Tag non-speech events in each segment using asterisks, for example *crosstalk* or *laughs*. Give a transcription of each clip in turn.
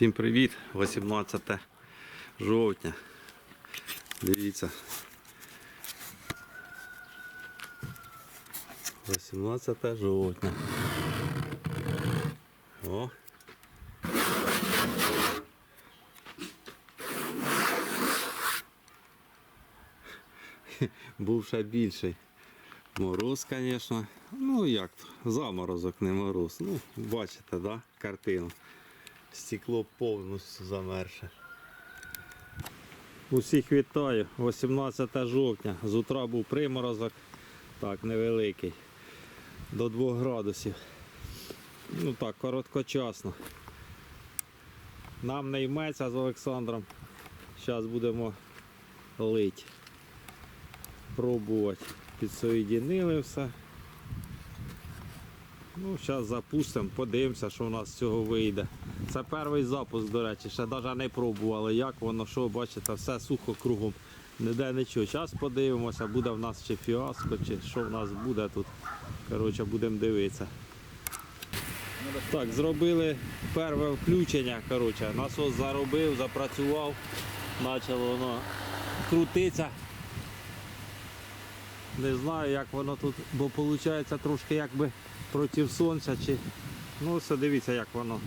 Всім привіт! 18 жовтня. Дивіться. 18 жовтня. О. *laughs* Був ще більший. Мороз, звісно. Ну як, заморозок, не мороз. Ну, бачите, да, картину. Стекло повністю замерше. Усіх вітаю. 18 жовтня. З утра був приморозок. Так, невеликий. До 2 градусів. Ну так, короткочасно. Нам не йметься з Олександром. Зараз будемо лить. Пробувати. Підсоєдинили все. Ну, зараз запустимо, подивимося, що у нас з цього вийде. Це перший запуск, до речі, ще навіть не пробували, як воно, що, бачите, все сухо кругом, ніде нічого. Зараз подивимося, буде в нас чи фіаско, чи що в нас буде тут. Коротше, будемо дивитися. Так, зробили перше включення. Коротше, насос заробив, запрацював, почало воно крутитися. Не знаю, як воно тут, бо виходить трошки якби проти сонця чи. Ну все дивіться, як воно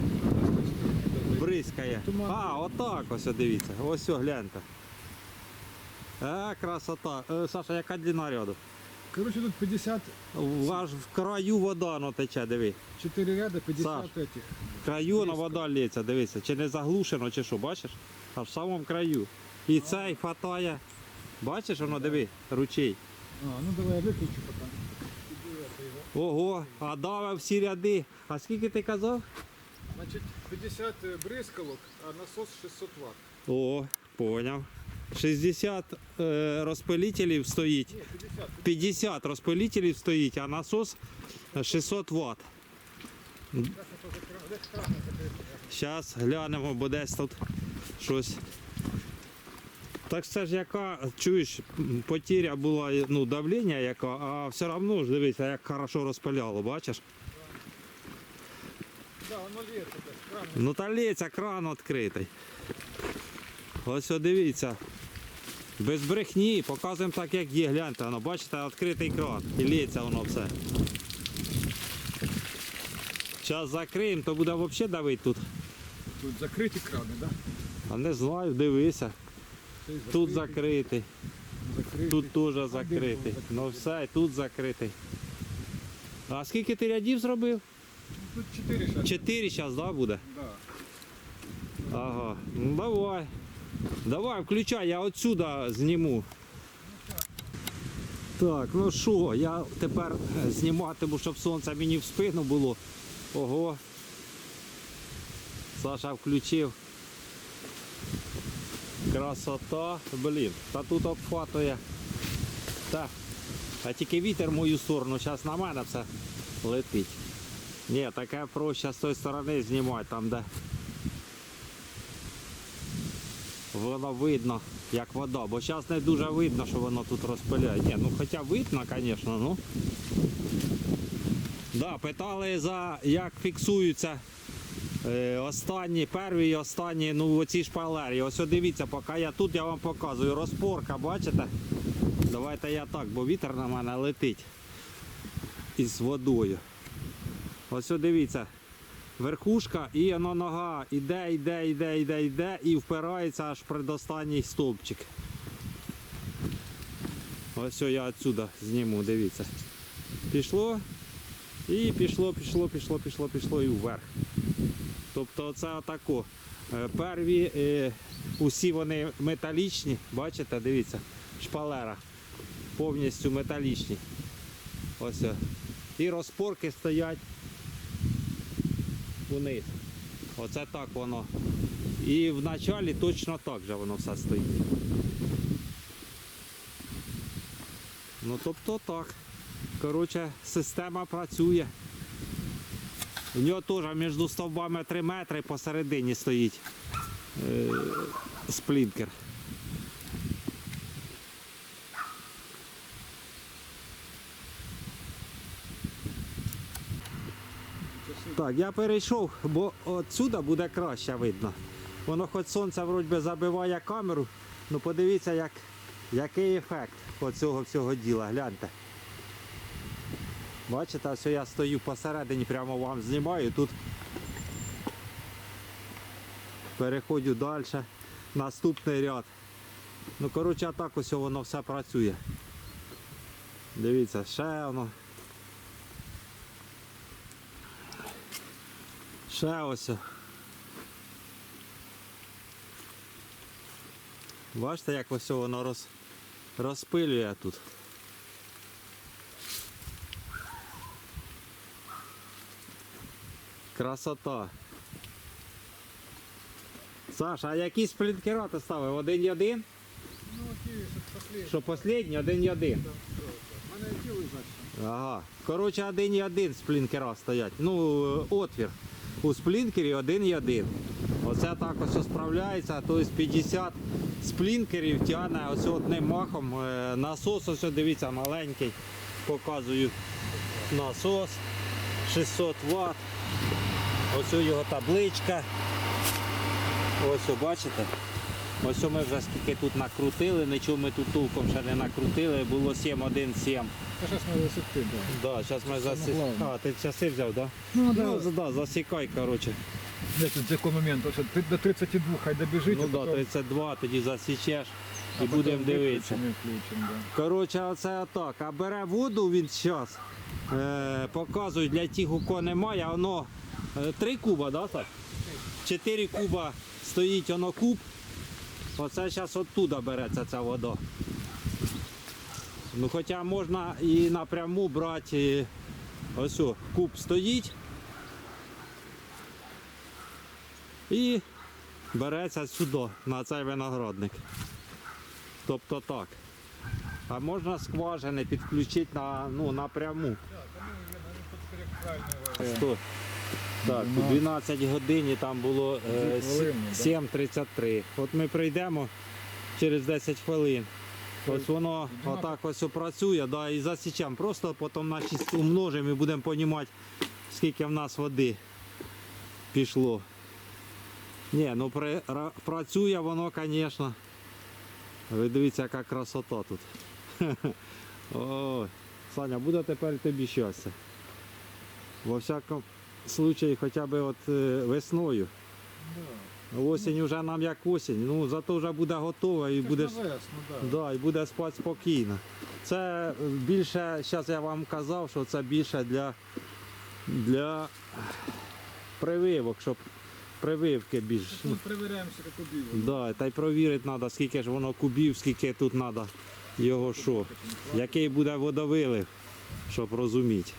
бризкає. А, отак ось дивіться. Ось о, гляньте. Е, красота. Е, Саша, яка длина ряду? Короче, тут 50, Аж в краю вода ну, тече, диви. 4 ряда, 50 Саш. этих. В краю на вода лється, дивися. Чи не заглушено, чи що, бачиш? Аж в самому краю. І цей хватає. Бачиш, воно диви, ручей. А, ну давай я выключу пока. Ого, а давив всі ряди. А скільки ти казав? Значит, 50 брызкалок, а насос 600 ватт. О, поняв. 60 е, розпилителів стоїть. Не, 50. 50 розпилителів стоїть, а насос 600 Вт. Зараз глянемо, бо десь тут щось. Так це ж яка, чуєш, потіря була, ну, давлення яка, а все одно ж дивися, як хорошо розпиляло, бачиш? Да, воно лється кран. Ну та лється, кран відкритий. Ось о, дивіться. Без брехні, показуємо так, як є. Гляньте, воно, бачите, відкритий кран. І лється воно все. Зараз закриємо, то буде взагалі давити тут. Тут закриті крани, да? А не знаю, дивися. Тут закритий, закритий, тут теж закритий. Ну все, тут закритий. А скільки ти рядів зробив? Тут 4 шага. Чотири зараз, да, буде? Да. Ага, ну давай. Давай, включай, я отсюда зніму. Так, ну що, я тепер е, зніматиму, щоб сонце мені в спину було. Ого. Саша включив. Красота, блін, та тут обхватує. Так. А тільки вітер в мою сторону, зараз на мене все летить. Ні, таке проще з тої сторони знімати, там де воно видно, як вода, бо зараз не дуже видно, що воно тут розпиляє. Ні, ну хоча видно, звісно, ну. Да, питали за як фіксуються останні, перві і останні, ну оці шпалері. Ось дивіться, поки я тут, я вам показую. Розпорка, бачите? Давайте я так, бо вітер на мене летить із водою. Ось дивіться. Верхушка і воно нога іде, йде, йде, йде, йде і впирається аж предостанній стовпчик. Ось я відсюди зніму, дивіться. Пішло і пішло, пішло, пішло, пішло, пішло і вверх. Тобто це отако. Е, Перві е, усі вони металічні, бачите, дивіться, шпалера. Повністю металічні. Ось. І розпорки стоять униз. Оце так воно. І в началі точно так же воно все стоїть. Ну тобто так. Коротше, система працює. У нього теж між стовбами 3 метри посередині стоїть е, сплінкер. Так, я перейшов, бо отсюди буде краще видно. Воно хоч сонце вроді би забиває камеру, ну подивіться, як, який ефект оцього всього діла. Гляньте. Бачите, ось я стою посередині, прямо вам знімаю. Тут переходжу далі. Наступний ряд. Ну, коротше, так ось воно все працює. Дивіться, ще воно. Ще ось. Бачите, як ось воно роз, розпилює тут. Красота. Саша, а які сплінкера ти ставив? Один і один? Ну, ті, що последні. Що останній, один і один. Ага. Коротше, один і один сплінкера стоять. Ну, е, отвір. У сплінкері один і один. Оце так ось справляється, тобто 50 сплінкерів тягне ось одним махом. Е, Насос, ось дивіться, маленький. Показую насос 600 Вт. Ось його табличка. Ось бачите? Ось ми вже скільки тут накрутили, нічого ми тут толком ще не накрутили, було 7,1,7. Та зараз ми засипти, да. Да, зараз ми засі... А, ти часи взяв, да? Ну, Ну, да, засікай, коротше. Де тут який момент? Ти до 32 хай добіжить, Ну да, 32, тоді засічеш і будемо дивитися. Да. Коротше, оце так. А бере воду він зараз. Е, показують для тих, у кого немає, воно 3 куба, да, так? 4 куба стоїть воно куб. Оце зараз оттуда береться ця вода. Ну, хоча можна і напряму брати. Ось о, куб стоїть. І береться сюди, на цей виноградник. Тобто так. А можна скважини підключити на, ну, напряму. Сто. Так, 12 годин і там було е, хвилини, да? 7.33. От ми прийдемо через 10 хвилин. Ось воно отак ось працює, да, і засічемо. Просто потім на 6 умножимо і будемо розуміти, скільки в нас води пішло. Ні, ну при, ра- працює воно, звісно. Ви дивіться, яка красота тут. *laughs* Ой, Саня, буде тепер тобі щастя. Во всякому случаї, хоча б от е, весною. Осінь вже нам як осінь, ну зато вже буде готова і. Весну, да. Да, і буде спати спокійно. Це е, більше, зараз я вам казав, що це більше для, для прививок, щоб прививки більш. Ну, Тут перевіряємо, скільки кубів. да, та й провірити треба, скільки ж воно кубів, скільки тут треба його що. Який буде водовилив, щоб розуміти.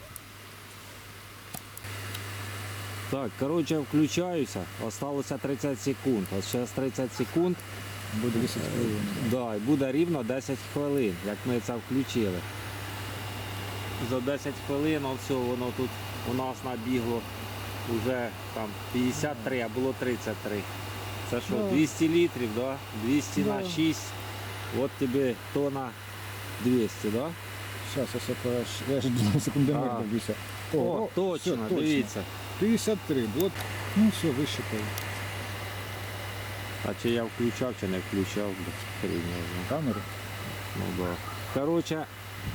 Так, коротше, включаюся. Осталося 30 секунд. От зараз 30 секунд. Буде 10 хвилин. Да, і буде рівно 10 хвилин, як ми це включили. За 10 хвилин о, все, воно тут у нас набігло вже там 53, а було 33. Це що, Да. 200 літрів, да? 200 на 6. От тобі тона 200, да? Зараз я себе я ж 2 *laughs* секунди А. дивлюся. О, точно, все, дивіться. 53, от, ну все, вищипав. А чи я включав, чи не включав. Камеру. Ну да. Коротше,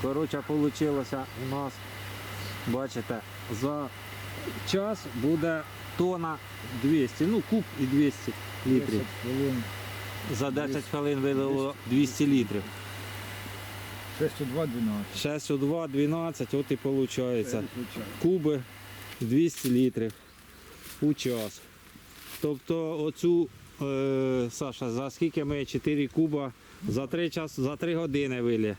коротше, вийшло у нас, бачите, за час буде тона 200, ну куб і 200 літрів. 10 хвилин. За 10 хвилин вилило 200 літрів. 6 у 2, 12. 6 у 2, 12, от і виходить. Куби 200 літрів у час. Тобто оцю, е, Саша, за скільки ми 4 куба за 3, час, за 3 години вилі.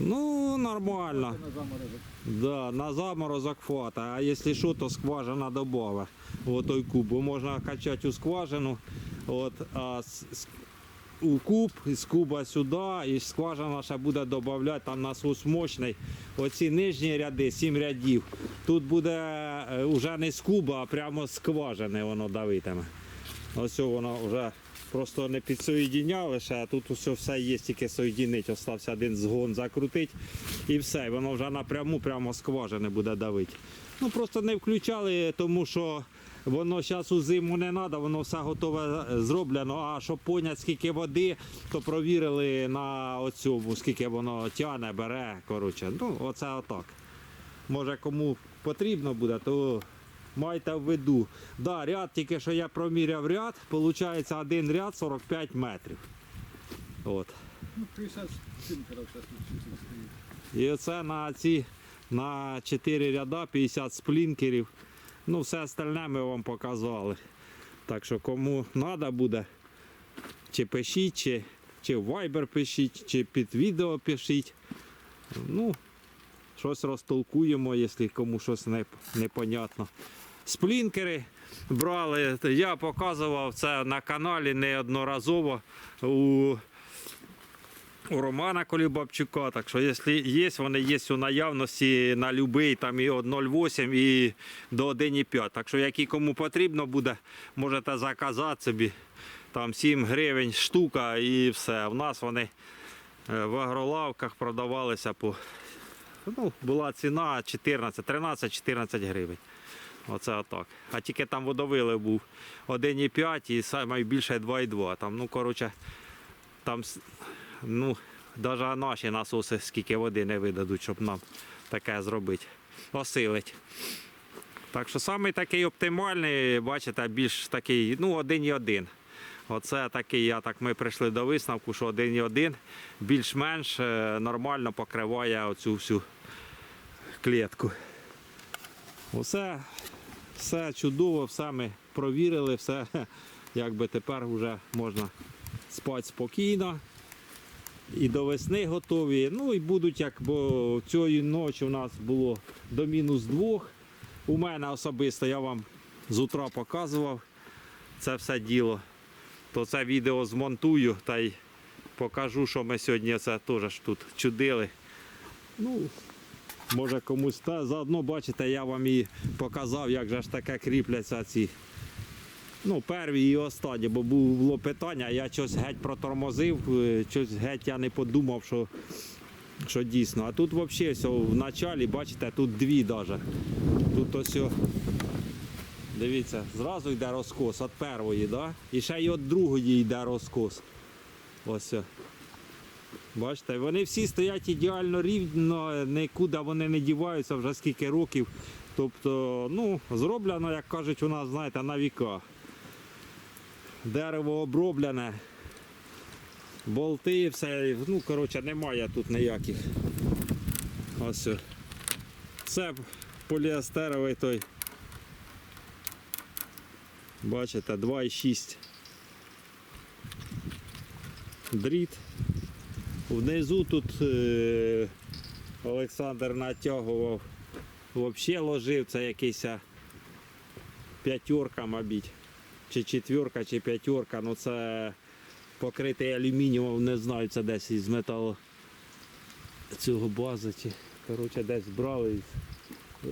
Ну, нормально. Да, на заморозок хвата, а якщо що, то скважина добава. От той куб. Бо можна качати у скважину, от, а у куб, з куба сюди, і скважина ще буде додавати, там насос мощний. Оці нижні ряди, сім рядів. Тут буде е, вже не з куба, а прямо з скважини воно давитиме. Ось воно вже просто не підсоєдіняли ще, а тут усе все є, тільки соєдінить. Остався один згон закрутить і все. Воно вже напряму прямо скважини буде давити. Ну просто не включали, тому що воно зараз у зиму не треба, воно все готове е, зроблено. А щоб поняти, скільки води, то провірили на оцьому, скільки воно тяне, бере. Коротше, ну оце отак. Може кому потрібно буде, то майте в виду. Да, ряд, тільки що я проміряв ряд, виходить один ряд 45 метрів. От. Ну, 50 спинкеров сейчас тут чисто. І оце на ці на 4 ряда 50 сплінкерів. Ну, все остальне ми вам показали. Так що кому треба буде, чи пишіть, чи, чи в Viber пишіть, чи під відео пишіть. Ну, щось розтолкуємо, якщо кому щось не, непонятно. Сплінкери брали, я показував це на каналі неодноразово у у Романа Колібабчука. Так що, якщо є, вони є у наявності на будь-який там і від 0,8 і до 1,5. Так що, які кому потрібно буде, можете заказати собі. Там 7 гривень штука і все. У нас вони е, в агролавках продавалися по. Ну, була ціна 14, 13-14 гривень. Оце отак. А тільки там водовили був 1,5 і найбільше 2,2. Там, ну, коротше, там ну, навіть наші насоси скільки води не видадуть, щоб нам таке зробити. Осилить. Так що самий такий оптимальний, бачите, більш такий, ну, один і один. Оце такий, я так ми прийшли до висновку, що один і один більш-менш е, нормально покриває оцю всю клітку. Усе, все чудово, все ми провірили, все *laughs* якби тепер вже можна спати спокійно. І до весни готові. Ну і будуть, як бо цієї ночі у нас було до мінус двох. У мене особисто я вам з утра показував це все діло. То це відео змонтую та й покажу, що ми сьогодні це теж тут чудили. Ну, може комусь та заодно бачите, я вам і показав, як же ж таке кріпляться ці Ну, перві і останні, бо було питання, я щось геть протормозив, е, щось геть я не подумав, що, що дійсно. А тут взагалі все в началі, бачите, тут дві навіть. Тут ось, дивіться, зразу йде розкос від першої, да? і ще й від другої йде розкос. Ось. Бачите, вони всі стоять ідеально рівно, нікуди вони не діваються вже скільки років. Тобто, ну, зроблено, як кажуть, у нас, знаєте, на віка. Дерево оброблене, болти, все, ну, коротше, немає тут ніяких. Ось. Це поліестеровий той. Бачите, 2,6 дріт. Внизу тут е, Олександр натягував, взагалі ложив, це якийсь п'ятерка, мабуть. Чи четверка, чи п'ятерка. Ну це покритий алюмінієм, не знаю, це десь із металу цього бази. Чи, коротше, десь брали.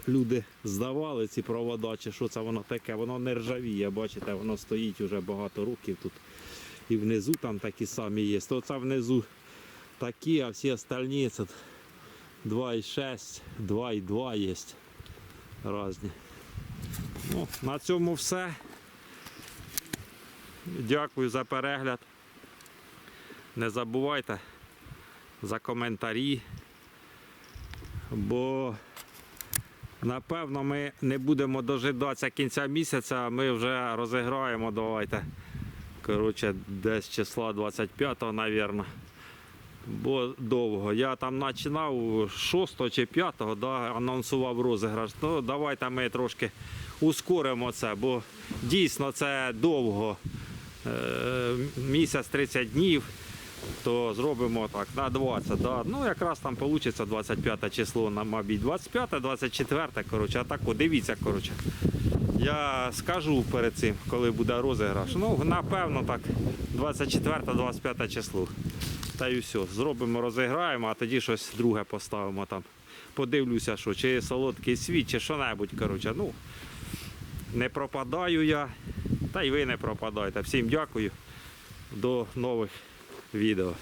Люди здавали ці провода, чи що це воно таке, воно не ржавіє, бачите, воно стоїть вже багато років тут. І внизу там такі самі є. То це внизу такі, а всі остальні це 2,6, 2,2 є різні. Ну, на цьому все. Дякую за перегляд. Не забувайте за коментарі, бо напевно ми не будемо дожидатися кінця місяця, ми вже розіграємо, давайте. Коротше, десь числа 25-го, мабуть. Бо довго. Я там починав 6 чи 5 да, анонсував розіграш. Ну, давайте ми трошки ускоримо це, бо дійсно це довго. Е, Місяць 30 днів, то зробимо так на 20. Да. Ну, якраз там вийде 25 число, мабуть, 25, 24, коротше, а так, дивіться, коротше. Я скажу перед цим, коли буде розіграш. Ну, напевно, так, 24-25 число. Та й все. Зробимо, розіграємо, а тоді щось друге поставимо там. Подивлюся, що чи солодкий світ, чи що-небудь. Коротше. Ну, не пропадаю я, та й ви не пропадайте. Всім дякую. До нових відео.